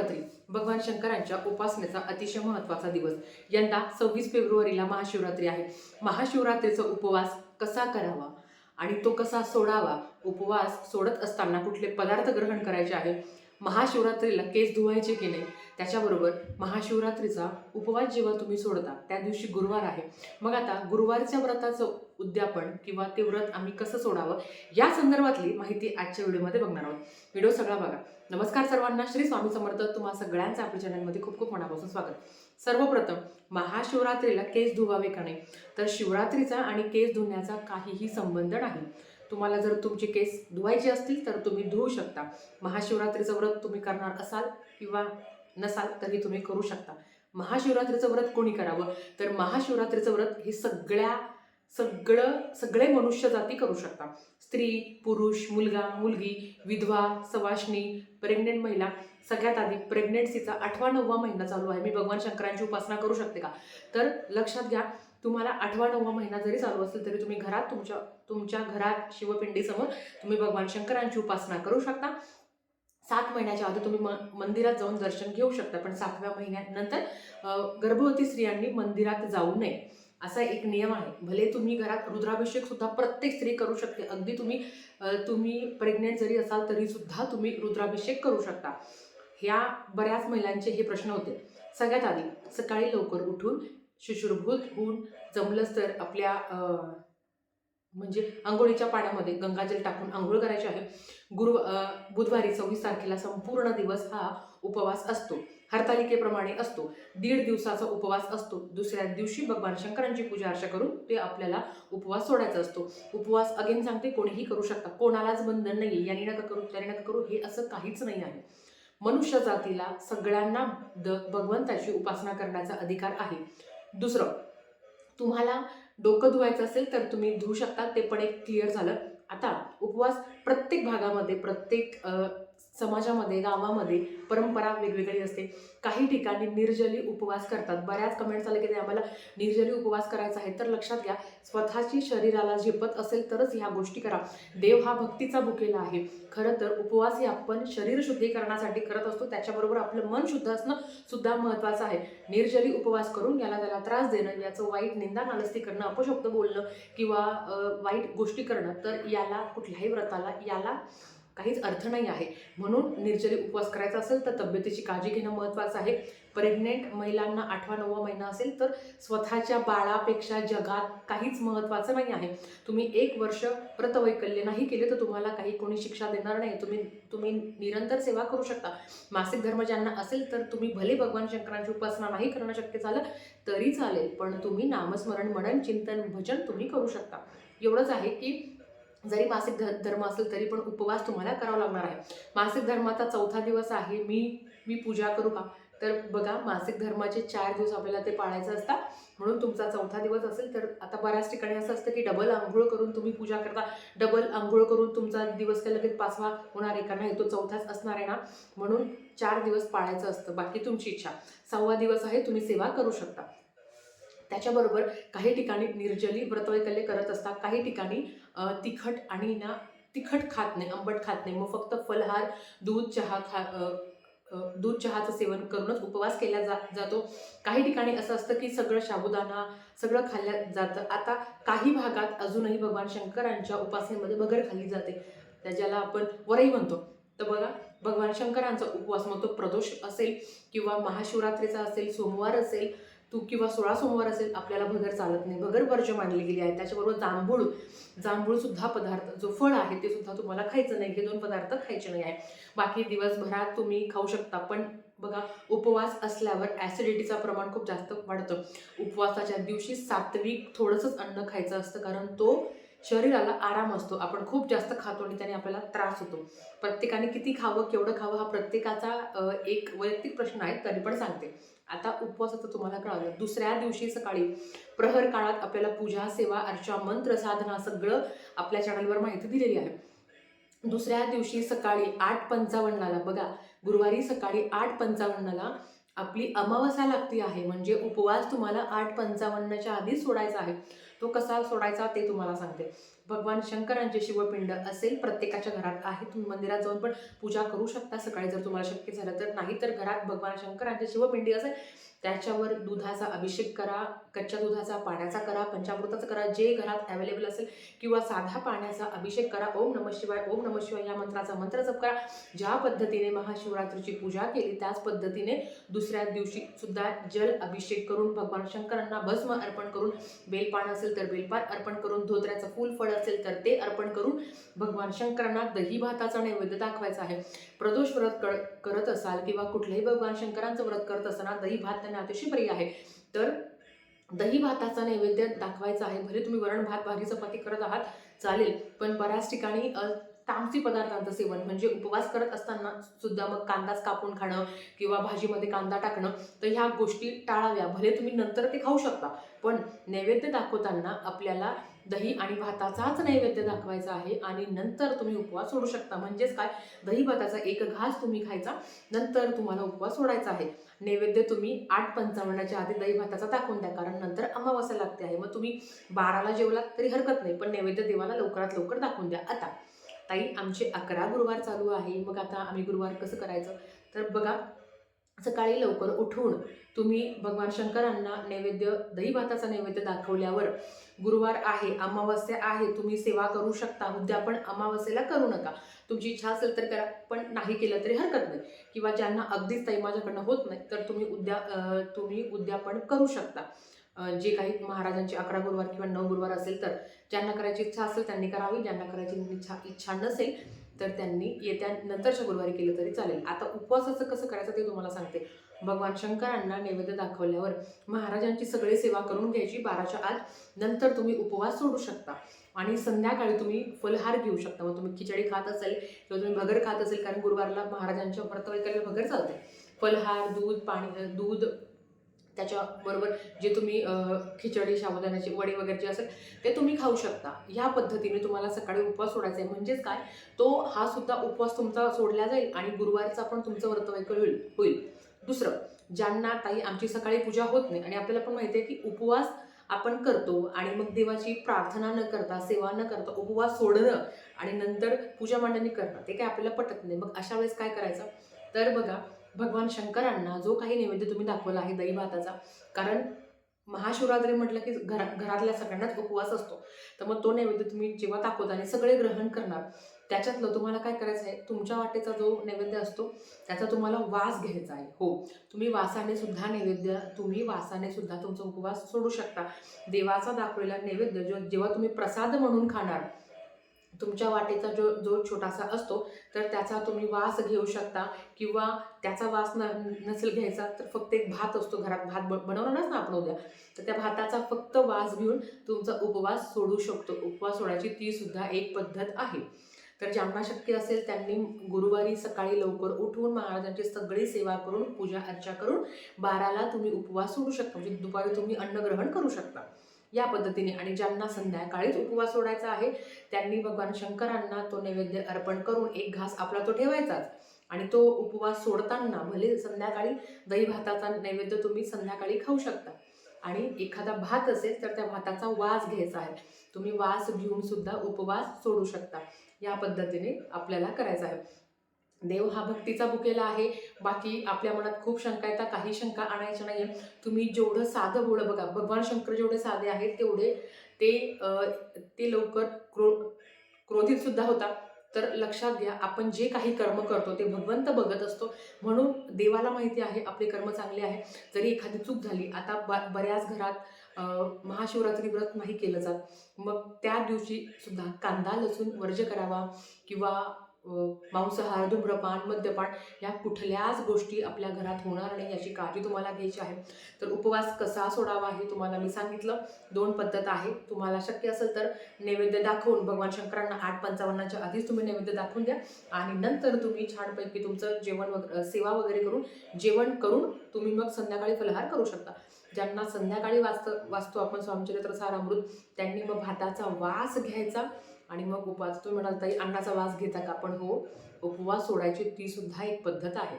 महाशिवरात्री भगवान शंकरांच्या उपासनेचा अतिशय महत्त्वाचा दिवस. यंदा सव्वीस फेब्रुवारीला महाशिवरात्री आहे. महाशिवरात्रीचा उपवास कसा करावा? आणि तो कसा सोडावा? उपवास सोडत असताना कुठले पदार्थ ग्रहण करायचे आहे? महाशिवरात्रीला केस धुवायचे की नाही? त्याच्याबरोबर महाशिवरात्रीचा उपवास जेव्हा तुम्ही सोडता त्या दिवशी गुरुवार आहे. मग आता गुरुवारच्या व्रताचं उद्यापन किंवा ते व्रत आम्ही कसं सोडावं? या संदर्भातली माहिती आजच्या व्हिडिओमध्ये बघणार आहोत. व्हिडिओ सगळा बघा. नमस्कार सर्वांना श्री स्वामी समर्थ तुम्हा सगळ्यांचं आपल्या चॅनलमध्ये खूप खूप मनापासून स्वागत. सर्वप्रथम महाशिवरात्रीला केस धुवावे का नाही? तर शिवरात्रीचा आणि केस धुण्याचा काहीही संबंध नाही. तुम्हाला जर तुमचे केस धुवायचे असतील तर तुम्ही धुवू शकता. महाशिवरात्रीचं व्रत तुम्ही करणार असाल किंवा नसाल तरी तुम्ही करू शकता. महाशिवरात्रीचं व्रत कोणी करावं? तर महाशिवरात्रीचं व्रत हे सगळ्या सगळं सगळे मनुष्य जाती करू शकता. स्त्री पुरुष मुलगा मुलगी विधवा सवाशणी प्रेग्नेंट महिला सगळ्यात आधी प्रेग्नेन्सीचा आठवा नववा महिना चालू आहे. मी भगवान शंकरांची उपासना करू शकते का? तर लक्षात घ्या तुम्हाला आठवा नववा महिना जरी चालू असेल तरी तुम्ही घरात तुमच्या तुमच्या घरात शिवपिंडीसमोर तुम्ही भगवान शंकरांची उपासना करू शकता. सात महिन्याच्या आधी तुम्ही म मंदिरात जाऊन दर्शन घेऊ शकता पण सातव्या महिन्यानंतर गर्भवती स्त्रियांनी मंदिरात जाऊ नये. असा एक नियम आहे. भले तुम्ही घरात रुद्राभिषेक सुद्धा प्रत्येक स्त्री करू शकते. अगदी तुम्ही तुम्ही प्रेग्नेंट जरी असाल तरी सुद्धा तुम्ही रुद्राभिषेक करू शकता. ह्या बऱ्याच महिलांचे हे प्रश्न होते. सगळ्यात आधी सकाळी लवकर उठून शुश्रुभूत होऊन जमलंच तर आपल्या म्हणजे आंघोळीच्या पाण्यामध्ये गंगाजल टाकून आंघोळ करायची आहे. गुरु बुधवारी सव्वीस तारखेला संपूर्ण दिवस हा उपवास असतो. हरतालिकेप्रमाणे असतो. दीड दिवसाचा उपवास असतो. दुसऱ्या दिवशी भगवान शंकरांची पूजा अर्चा करून ते आपल्याला उपवास सोडायचा असतो. उपवास अगेन सांगते कोणीही करू शकता. कोणालाच बंधन नाही याने नका करू त्याने नका करू हे असं काहीच नाही आहे. मनुष्य जातीला सगळ्यांना द भगवंताची उपासना करण्याचा अधिकार आहे. दुसरं तुम्हाला डोकं धुवायचं असेल तर तुम्ही धुवू शकता. ते पण एक क्लिअर झालं. आता उपवास प्रत्येक भागामध्ये प्रत्येक समाजामध्ये गावामध्ये परंपरा वेगवेगळी असते. काही ठिकाणी निर्जली उपवास करतात. बऱ्याच कमेंट्स आले की ते आम्हाला निर्जली उपवास करायचा आहे तर लक्षात घ्या स्वतःची शरीराला झेपत असेल तरच ह्या गोष्टी करा. देव हा भक्तीचा भुकेला आहे. खरं तर उपवास हे आपण शरीर शुद्धीकरणासाठी करत असतो त्याच्याबरोबर आपलं मन शुद्ध असणं सुद्धा महत्त्वाचं आहे. निर्जली उपवास करून याला त्याला त्रास देणं याचं वाईट निंदा नालस्ती करणं अपशब्द बोलणं किंवा वाईट गोष्टी करणं तर याला कुठल्याही व्रताला याला काहीच अर्थ नाही आहे. म्हणून निर्जली उपवास करायचा असेल तर तब्येतीची काळजी घेणं महत्त्वाचं आहे. प्रेग्नेंट महिलांना आठवा नववा महिना असेल तर स्वतःच्या बाळापेक्षा जगात काहीच महत्त्वाचं नाही आहे. तुम्ही एक वर्ष व्रतवैकल्य नाही केले तर तुम्हाला काही कोणी शिक्षा देणार नाही. तुम्ही तुम्ही निरंतर सेवा करू शकता. मासिक धर्म ज्यांना असेल तर तुम्ही भले भगवान शंकरांची उपासना नाही करणं शक्य झालं तरी चालेल. पण तुम्ही नामस्मरण मनन चिंतन भजन तुम्ही करू शकता. एवढंच आहे की जरी मासिक ध धर्म असेल तरी पण उपवास तुम्हाला करावा लागणार आहे. मासिक धर्माचा चौथा दिवस आहे मी मी पूजा करू का? तर बघा मासिक धर्माचे चार दिवस आपल्याला ते पाळायचं असतात म्हणून तुमचा चौथा दिवस असेल तर आता बऱ्याच ठिकाणी असं असतं की डबल आंघोळ करून तुम्ही पूजा करता डबल आंघोळ करून तुमचा दिवस काय लगेच पाचवा होणार आहे का नाही तो चौथाच असणार आहे ना? म्हणून चार दिवस पाळायचं असतं बाकी तुमची इच्छा. सहावा दिवस आहे तुम्ही सेवा करू शकता. त्याच्याबरोबर काही ठिकाणी निर्जली व्रतवैकल्य करत असतात काही ठिकाणी तिखट आणि ना तिखट खात नाही आंबट खात नाही. मग फक्त फलहार दूध चहा खा दूध चहाचं सेवन करूनच उपवास केला जा जातो. काही ठिकाणी असं असतं की सगळं साबुदाणा सगळं खाल्ल्या जातं. आता काही भागात अजूनही भगवान शंकरांच्या उपासनेमध्ये भगर खाल्ली जाते. त्याच्याला आपण वरही म्हणतो. तर बघा भगवान शंकरांचा उपवास मग तो प्रदोष असेल किंवा महाशिवरात्रीचा असेल सोमवार असेल तू किंवा सोळा सोमवार असेल आपल्याला भगर चालत नाही. भगर वर्ज्य मानली गेली आहे. त्याच्याबरोबर जांभूळ जांभूळ सुद्धा पदार्थ जो फळ आहे ते सुद्धा तुम्हाला खायचं नाही. हे दोन पदार्थ खायचे नाही आहे. बाकी दिवसभरात तुम्ही खाऊ शकता. पण बघा उपवास असल्यावर ॲसिडिटीचं प्रमाण खूप जास्त वाढतं. उपवासाच्या दिवशी सात्विक थोडंसंच अन्न खायचं असतं. कारण तो शरीराला आराम असतो. आपण खूप जास्त खातो आणि त्याने आपल्याला त्रास होतो. प्रत्येकाने किती खावं केवढं खावं हा प्रत्येकाचा एक वैयक्तिक प्रश्न आहे तरी पण सांगते. आता उपवासाचं तुम्हाला कळालं. दुसऱ्या दिवशी सकाळी प्रहर काळात आपल्याला पूजा सेवा अर्चा मंत्र साधना सगळं आपल्या चॅनलवर माहिती दिलेली आहे. दुसऱ्या दिवशी सकाळी आठ पंचावन्नाला बघा गुरुवारी सकाळी आठ पंचावन्नाला आपली अमावस्या लागती आहे म्हणजे उपवास तुम्हाला आठ पंचावन्नच्या आधी सोडायचा आहे. तो कसा सोडायचा ते तुम्हाला सांगते. भगवान शंकरांचे शिवपिंड असेल प्रत्येकाच्या घरात आहे तुम्ही मंदिरात जाऊन पण पूजा करू शकता. सकाळी जर तुम्हाला शक्य झालं तर नाही तर घरात भगवान शंकरांचे शिवपिंडी असेल त्याच्यावर दुधाचा अभिषेक करा कच्च्या दुधाचा पाण्याचा करा पंचामृताचा करा जे घरात अवेलेबल असेल किंवा साधा पाण्याचा अभिषेक करा ओम नम शिवाय ओम नम शिवाय या मंत्राचा मंत्र जप करा. ज्या पद्धतीने महाशिवरात्रीची पूजा केली त्याच पद्धतीने दुसऱ्या दिवशी सुद्धा जल अभिषेक करून भगवान शंकरांना भस्म अर्पण करून बेलपान असेल तर बेलपान अर्पण करून धोत्र्याचं फूल फळ असेल तर ते अर्पण करून भगवान शंकरांना दही भाताचा नैवेद्य दाखवायचा आहे. प्रदोष व्रत करत असाल किंवा कुठलेही भगवान शंकरांचं व्रत करत असताना दही भात त्यांना अतिशय प्रिय आहे. तर दही भाताचा नैवेद्य दाखवायचा आहे. भले तुम्ही वरण भात भाजी चपाती करत आहात चालेल. पण बऱ्याच ठिकाणी तामसी पदार्थांचं सेवन म्हणजे उपवास करत असताना सुद्धा मग कांदाच कापून खाणं किंवा भाजीमध्ये कांदा टाकणं तर ह्या गोष्टी टाळाव्या. भले तुम्ही नंतर ते खाऊ शकता पण नैवेद्य दाखवताना आपल्याला दही आणि भाताचाच नैवेद्य दाखवायचा आहे आणि नंतर तुम्ही उपवास सोडू शकता. म्हणजेच काय? दही भाताचा एक घास तुम्ही खायचा नंतर तुम्हाला उपवास सोडायचा आहे. नैवेद्य तुम्ही आठ पंचावन्नच्या आधी दही भाताचा दाखवून द्या कारण नंतर अमावास्या लागते आहे. मग तुम्ही बाराला जेवलात तरी हरकत नाही पण नैवेद्य देवाला लवकरात लवकर दाखवून द्या. आता ताई आमचे अकरा गुरुवार चालू आहे. मग आता आम्ही गुरुवार कसं करायचं? तर बघा सकाळी लवकर उठून तुम्ही भगवान शंकरांना नैवेद्य दही भाताचा नैवेद्य दाखवल्यावर गुरुवार आहे अमावस्या आहे तुम्ही सेवा करू शकता उद्या पण अमावस्येला करू नका. तुमची इच्छा असेल तर करा पण नाही केलं तरी हरकत नाही. किंवा ज्यांना अगदीच ताई माझ्याकडनं होत नाही तर तुम्ही उद्या तुम्ही उद्या पण करू शकता. जे काही महाराजांचे अकरा गुरुवार किंवा नऊ गुरुवार असेल तर ज्यांना करायची इच्छा असेल त्यांनी करावी ज्यांना करायची इच्छा इच्छा नसेल तर त्यांनी येत्या नंतरच्या गुरुवारी केलं तरी चालेल. आता उपवासाचं कसं करायचं ते तुम्हाला सांगते. भगवान शंकरांना नैवेद्य दाखवल्यावर महाराजांची सगळी सेवा करून घ्यायची. बाराच्या आत नंतर तुम्ही उपवास सोडू शकता. आणि संध्याकाळी तुम्ही फलहार घेऊ शकता. मग तुम्ही खिचडी खात असेल किंवा तुम्ही भगर खात असेल कारण गुरुवारला महाराजांच्या व्रतवैकल्य भगर चालते. फलहार दूध पाणी दूध त्याच्याबरोबर जे तुम्ही खिचडी साबुदाण्याची वडी वगैरे जे असेल ते तुम्ही खाऊ शकता. ह्या पद्धतीने तुम्हाला सकाळी उपवास सोडायचा आहे. म्हणजेच काय? तो हा सुद्धा उपवास तुमचा सोडला जाईल आणि गुरुवारचा पण तुमचं व्रतवैकल होईल. होईल. दुसरं ज्यांना ताई आमची सकाळी पूजा होत नाही आणि आपल्याला पण माहिती आहे की उपवास आपण करतो आणि मग देवाची प्रार्थना न करता सेवा न करता उपवास सोडणं आणि नंतर पूजा मांडणी करणं ते काय आपल्याला पटत नाही. मग अशा वेळेस काय करायचं? तर बघा भगवान शंकरांना जो काही नैवेद्य तुम्ही दाखवला आहे दही भाताचा कारण महाशिवरात्री म्हटलं की घरा घरातल्या सगळ्यांनाच उपवास असतो. तर मग तो नैवेद्य तुम्ही जेव्हा दाखवता आणि सगळे ग्रहण करणार त्याच्यातलं तुम्हाला काय करायचं आहे? तुमच्या वाटेचा जो नैवेद्य असतो त्याचा तुम्हाला वास घ्यायचा आहे. हो तुम्ही वासाने सुद्धा नैवेद्य तुम्ही वासाने सुद्धा तुमचा उपवास सोडू शकता. देवाचा दाखवलेला नैवेद्य जो जेव्हा तुम्ही प्रसाद म्हणून खाणार तुमच्या वाटेचा जो जो छोटासा असतो तर त्याचा तुम्ही वास घेऊ शकता. किंवा त्याचा वास न नसेल घ्यायचा तर फक्त एक भात असतो घरात. भात ब बनवणारच ना आपण उद्या. तर त्या भाताचा फक्त वास घेऊन तुमचा उपवास सोडू शकतो. उपवास सोडायची ती सुद्धा एक पद्धत आहे. तर ज्यांना शक्य असेल त्यांनी गुरुवारी सकाळी लवकर उठून महाराजांची सगळी सेवा करून पूजा अर्चा करून बाराला तुम्ही उपवास सोडू शकता. म्हणजे दुपारी तुम्ही अन्नग्रहण करू शकता. या पद्धतीने. आणि ज्यांना संध्याकाळीच उपवास सोडायचा आहे त्यांनी भगवान शंकरांना तो नैवेद्य अर्पण करून एक घास आपला तो ठेवायचाच. आणि तो उपवास सोडताना भले संध्याकाळी दही भाताचा नैवेद्य तुम्ही संध्याकाळी खाऊ शकता. आणि एखादा भात असेल तर त्या भाताचा वास घ्यायचा आहे. तुम्ही वास घेऊन सुद्धा उपवास सोडू शकता. या पद्धतीने आपल्याला करायचं आहे. देव हा भक्तीचा बुकेला आहे. बाकी आपल्या मनात खूप शंका येतात काही शंका आणायच्या नाही तुम्ही जेवढं साधं बोळं बघा भगवान शंकर जेवढे साधे आहेत तेवढे ते ते लवकर क्रो क्रोधितसुद्धा होता तर लक्षात घ्या आपण जे काही कर्म करतो ते भगवंत बघत असतो. म्हणून देवाला माहिती आहे आपले कर्म चांगले आहे जरी एखादी चूक झाली आता ब बऱ्याच घरात महाशिवरात्री व्रत नाही केलं जात. मग त्या दिवशी सुद्धा कांदा लसूण वर्ज करावा किंवा मांसाहार धूम्रपान मद्यपान ह्या कुठल्याच गोष्टी आपल्या घरात होणार नाही याची काळजी तुम्हाला घ्यायची आहे. तर उपवास कसा सोडावा हे तुम्हाला मी सांगितलं. दोन पद्धत आहे. तुम्हाला शक्य असेल तर नैवेद्य दाखवून भगवान शंकरांना आठ पंचावन्नाच्या आधीच तुम्ही नैवेद्य दाखवून द्या. आणि नंतर तुम्ही छानपैकी तुमचं जेवण वगैरे सेवा वगैरे करून जेवण करून तुम्ही मग संध्याकाळी फलहार करू शकता. ज्यांना संध्याकाळी वाचतं वाचतो आपण स्वामीचरित्र सारामृत त्यांनी मग भाताचा वास घ्यायचा. आणि मग उपवास तुम्ही म्हणाल ताई अन्नाचा वास घेता का? पण हो उपवास सोडायची ती सुद्धा एक पद्धत आहे.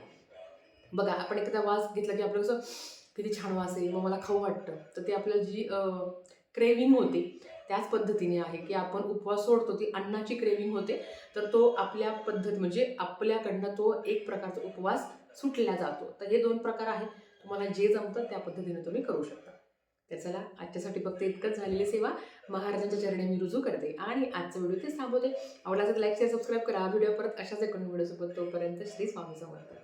बघा आपण एखादा वास घेतला की आपलं कसं किती छान वास आहे मग मला खाऊ वाटतं. तर ते आपल्याला जी क्रेविंग होते त्याच पद्धतीने आहे की आपण उपवास सोडतो ती अन्नाची क्रेविंग होते तर तो आपल्या पद्धत म्हणजे आपल्याकडनं तो एक प्रकारचा उपवास सुटला जातो. तर हे दोन प्रकार आहेत. तुम्हाला जे जमतं त्या पद्धतीने तुम्ही करू शकता. तर चला आजच्यासाठी फक्त इतकंच झालेली सेवा. महाराजांच्या चरणी मी रुजू करते आणि आजचा व्हिडिओ तेच थांबवते. आवडला तर लाईक शेअर सबस्क्राईब करा. व्हिडिओ परत अशाच एक व्हिडिओसोबत तोपर्यंत श्री स्वामी समर्थ.